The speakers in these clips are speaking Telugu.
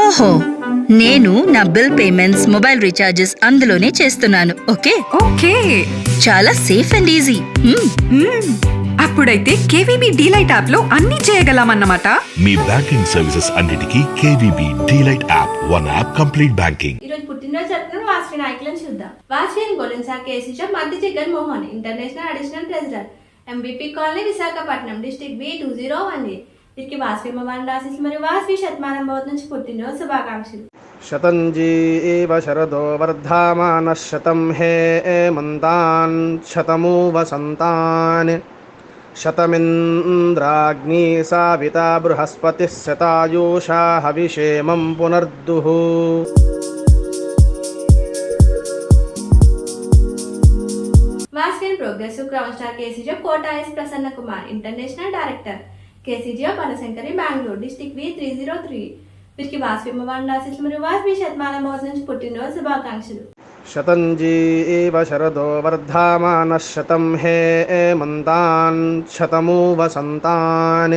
ఓహో. నేను నా బిల్ పేమెంట్స్ మొబైల్ రీఛార్జెస్ అందులోనే చేస్తున్నాను. ఓకే? ఓకే. చాలా సేఫ్ అండ్ ఈజీ. అప్పుడైతే కేవీబీ డీలైట్ యాప్లో అన్ని చేయగలమన్నమాట. మీ బ్యాంకింగ్ సర్వీసెస్ అన్నిటికీ KVB DLite app one app complete banking. ఈరోజు పుట్టినరోజు జరుపుకున్న వాసవి నాయకులను చూద్దాం. Vasavi and golden sir KC shop మధ్య Jagan Mohan international additional president MBP colony Visakhapatnam district B two zero one A. వీరికి వాసవి మోహన్ ఆశీస్ మరియు వాసవి శతమానం భవత్ నుంచి పుట్టినరోజు శుభాకాంక్షలు शतञ्जी एव शरदो वर्धामानः शतं हे मन्तान् शतमु वसन्तान् शतमिन्द्राग्नी साविता बृहस्पतिः शतायुषा हविषेमं पुनर्दुः Vasavi and progressive crown star KCG Kota S Prasanna Kumar international director KCGO Banashankar Bangalore district V three zero three वीर की वास्तव राशि मैं वास्वी शतमान मोहन पुटन रोज शुभाकांक्ष। शतंजी इव शरदो वर्धमान शतम हे ए मंतान शतमो वसंतान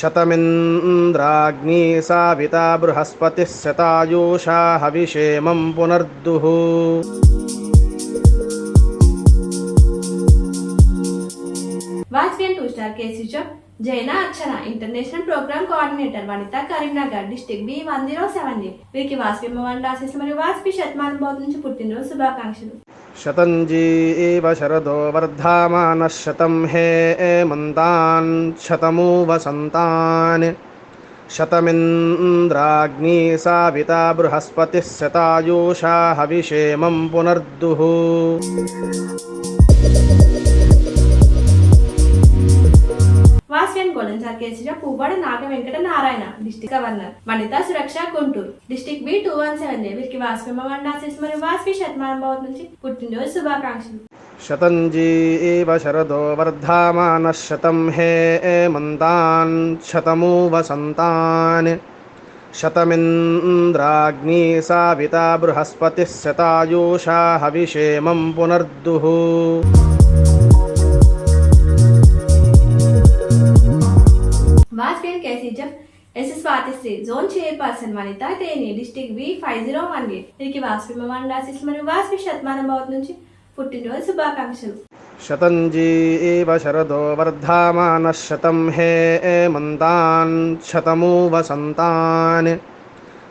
शतमिन्द्राग्नी साविता बृहस्पतिः शतायुषा हविषेमं पुनर्दुः। वाच्यन् टु स्टार् केसिचप् Jaina Archana international program coordinator Vanitha Karimnagar district B one zero seven G వీరికి వాస్పిమవాన్ రాసేసి మరియు వాస్పి శతమానుభూతి నుంచి పుట్టినరోజు శుభాకాంక్షలు. శతంజీ శరదో వర్ధమాన శతం హే మంతాన్ శతమూ వసంతాన్. శతమింద్రాగ్ని సావిత బృహస్పతి శతాయూషా హవిషేమం పునర్దుః. కొలంచార్ KCR Puvvada Naga Venkata Narayana district governor Vanitha Suraksha Guntur. District B two one seven వీరికి వాస్విమ వండాసేసి మరియు వాస్వి శతమానం భవత్ నుంచి పుట్టినరోజు శుభాకాంక్షలు. శతంజీ శరదో వర్ధమాన శతం హే మంతాన్ శతమూ వసంతాన్ శతమింద్రాగ్ని సావిత బృహస్పతిः శతాయూషా హవిషేమం పునర్దుః. కేసీజం S Swathisri zone chairperson Vanitha Theni district B five zero one eight వీరికి వాస్వి మమాన్ రాశిస్ మరియు వాస్వి శతమానం నుంచి పుట్టినరోజు శుభాకాంక్షలు శతం జీవ శరదో వర్ధమాన శతం హే మంతాన్ శతమూ వసంతాన్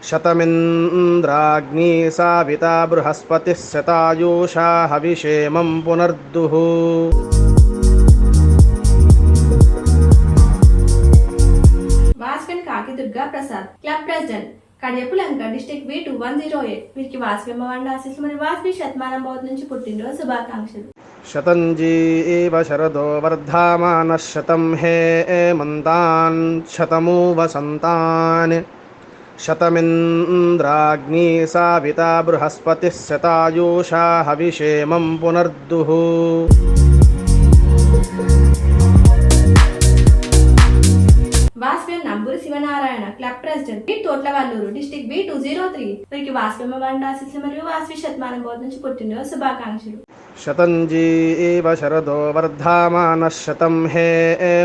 శతమింద్రాగ్ని సావిత బృహస్పతి శతాయూషా హవిషేమం పునర్దుః Kaki Durga Prasad. Club president. Kadiyapulanka district B two one zero eight వీరికి వాసవిమ్మ వండ ఆశీస్సు మరియు వాసవి శతమానం నుంచి పుట్టినరోజు శుభాకాంక్షలు. శతంజీ శరదో వర్ధమాన శతం హే మంతాన్ శతమూ వసంతాన్ శతమింద్రాగ్ని సావిత బృహస్పతి శతాయూషా హవిషేమం పునర్దుః. Telangana club president B Thotlavalluru district B two zero three. వీరికి వాస్వమ్మ వారిని ఆశీస్సులు మరియు వాస్వి శతమానం బోధ నుంచి పుట్టినరోజు శుభాకాంక్షలు. శతంజీ శరదో వర్ధమాన శతం హే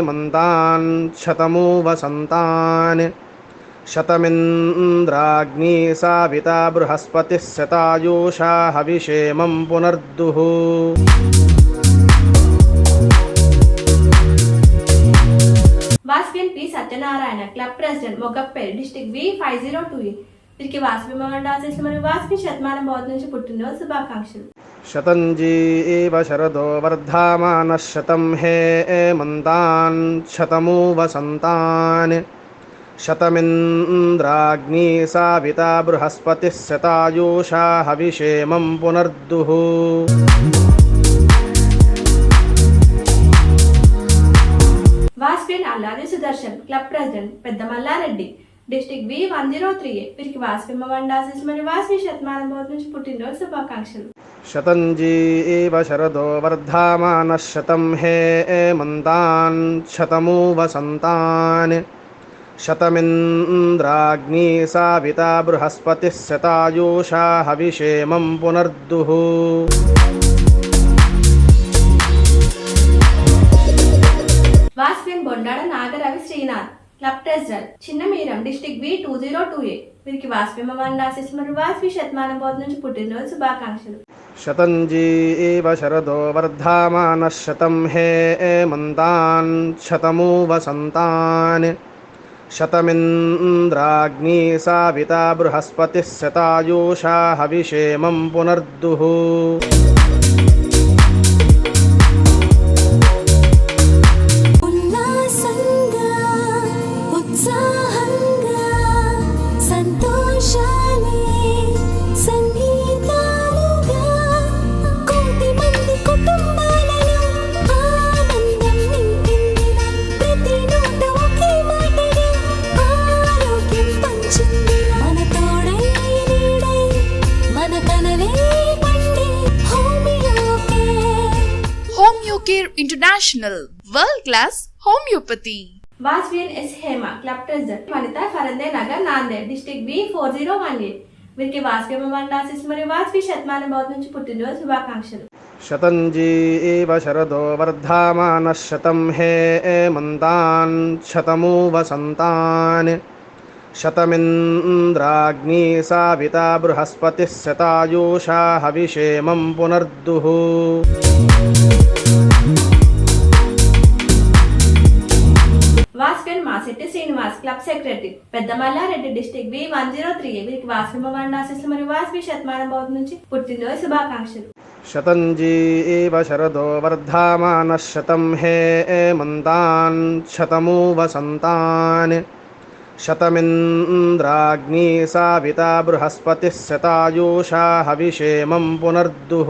మంతాన్ శతమూ వసంతాన్. శతమింద్రాగ్ని సావిత బృహస్పతి శతాయూషా హవిషేమం పునర్దుః. Vasavi and P Satyanarayana club president మొగప్పేరు district B five zero two వీరికి వాసవి మోహన్ ఆశీస్ మరియు వాసవి శతమానం భవత్ నుంచి పుట్టినరోజు శుభాకాంక్షలు शतञ्जी एव शरदो वर्धामानः शतं हे मन्तान् शतमु वसन्तान् शतमिन्द्राग्नी साविता बृहस्पतिः शतायुषा हविषेमं पुनर्दुः Vasavi and Alladi Sudarshan club president Pedda Mallareddy. District B one zero three వీరికి వాసవి వండాసిస్ మరియు వాసవి శతమానం బోధ నుంచి పుట్టినరోజు శుభాకాంక్షలు. శతంజీవ శరదో వర్ధమాన శతం హే మంతాన్ శతమూ వసంతాన్ శతమింద్రాగ్ని సావిత బృహస్పతి శతాయూషా హవిషేమం పునర్దుః. వాస్విన్ Bondada Nagaravi Srinath club treasurer Chinna Miram district B two zero two A. వీరికి వాస్వి వండాసిస్ మరియు వాస్పి శతమానం పోతు నుంచి పుట్టినరోజు శుభాకాంక్షలు. శతంజీ శతంజీవ శరదో వర్ధమాన శతం హే మంతాన్ శతమూ వసంతాన్ శతమింద్రాగ్ని సావిత బృహస్పతిः శతాయూషా హవిషేమం పునర్దుః. Homeocare International, world class homeopathy. వాస్వియన్ S Hema club treasurer Vanitha Farande Nagar Nanded district B four zero one A వీరికి వాస్వి వండాసిస్ మరియు వాసవి శతమానం బోధ నుంచి పుట్టినరోజు శుభాకాంక్షలు. శతంజీవ శరదో వర్ధమానः శతం హే మంతాన్ శతమూ వసంతాన్ శతమింద్రాగ్నీ సావితా బృహస్పతిः శతాయూషా హవిషేమం పునర్దుః. Reddy Pedda Mallareddy district V one zero three వీరికి వాస్వి వండాసిస్ మరియు వాసవి శతమానం బోధ నుంచి పుట్టినరోజు శుభాకాంక్షలు. శతంజీవ శరదో వర్ధమాన శతం హే మంతాన్ శతమూ వసంతాన్ శతమింద్రాగ్నీ సావిత బృహస్పతిः శతాయూషా హవిషేమం పునర్దుః.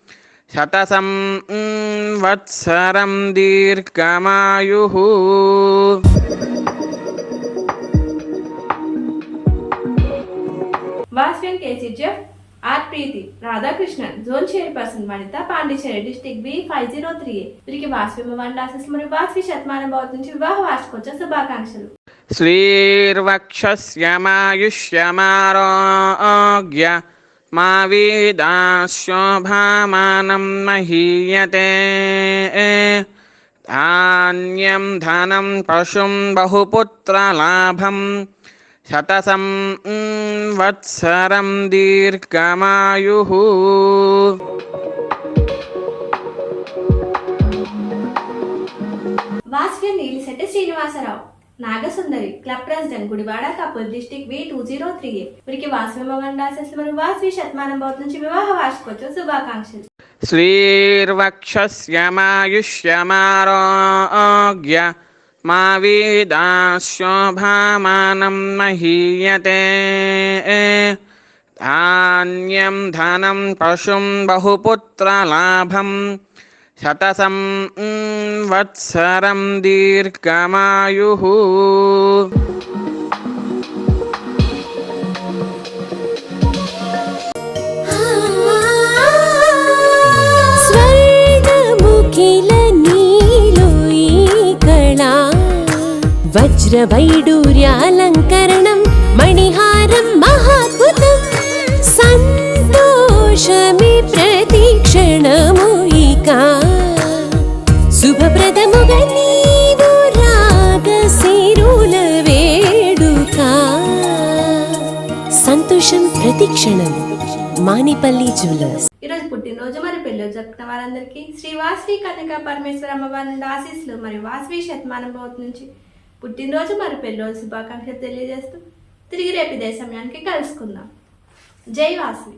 శతసం వత్సరం దీర్ఘమాయు. వాస్విన్ KCGF R Preethi Radhakrishnan zone chairperson Vanitha Pondicherry district B five zero three. వీరికి వాస్వి మండాసెస్ మరియు వాస్వి భవత్ నుంచి వివాహ వార్షికోత్సవ శుభాకాంక్షలు. శ్రీర్వక్షస్యమాయుష్యమారోగ్య మా వేదాశోభామానం మహీయతే ధాన్యం ధనం పశుం బహుపుత్రలాభం శతసం వత్సరం దీర్ఘమాయు వాస్వి Neelisetti Srinivasarao Nagasundari club president Gudivada Kapoor district V two zero three A. వీరికి వాసనమ్మ వన్ రాసేసి వాసవి శతమానం బౌత్ నుంచి వివాహ వార్షికోత్సవ శుభాకాంక్షలు. శ్రీర్వక్షస్యమాయుష్యమారోగ్య మా వీదాశోభామానం మహీయతే. ధాన్యం ధనం పశుం బహుపుత్రలాభం శతసం వత్సరం దీర్ఘమాయు. వజ్రవైడూర్యాలంకరణం క్షణం. మానిపల్లి జ్యువెలర్స్. ఈరోజు పుట్టినరోజు మరి పెళ్ళి జరుపుకున్న వారందరికీ. శ్రీ వాసవి కన్యకా పరమేశ్వర అమ్మవారి నుండి ఆశీస్సులు మరియు వాసవి శతమానం భవత్ నుంచి పుట్టినరోజు మరి పెళ్ళి శుభాకాంక్షలు తెలియజేస్తూ తిరిగి రేపు ఇదే సమయానికి కలుసుకుందాం. జై వాసవి.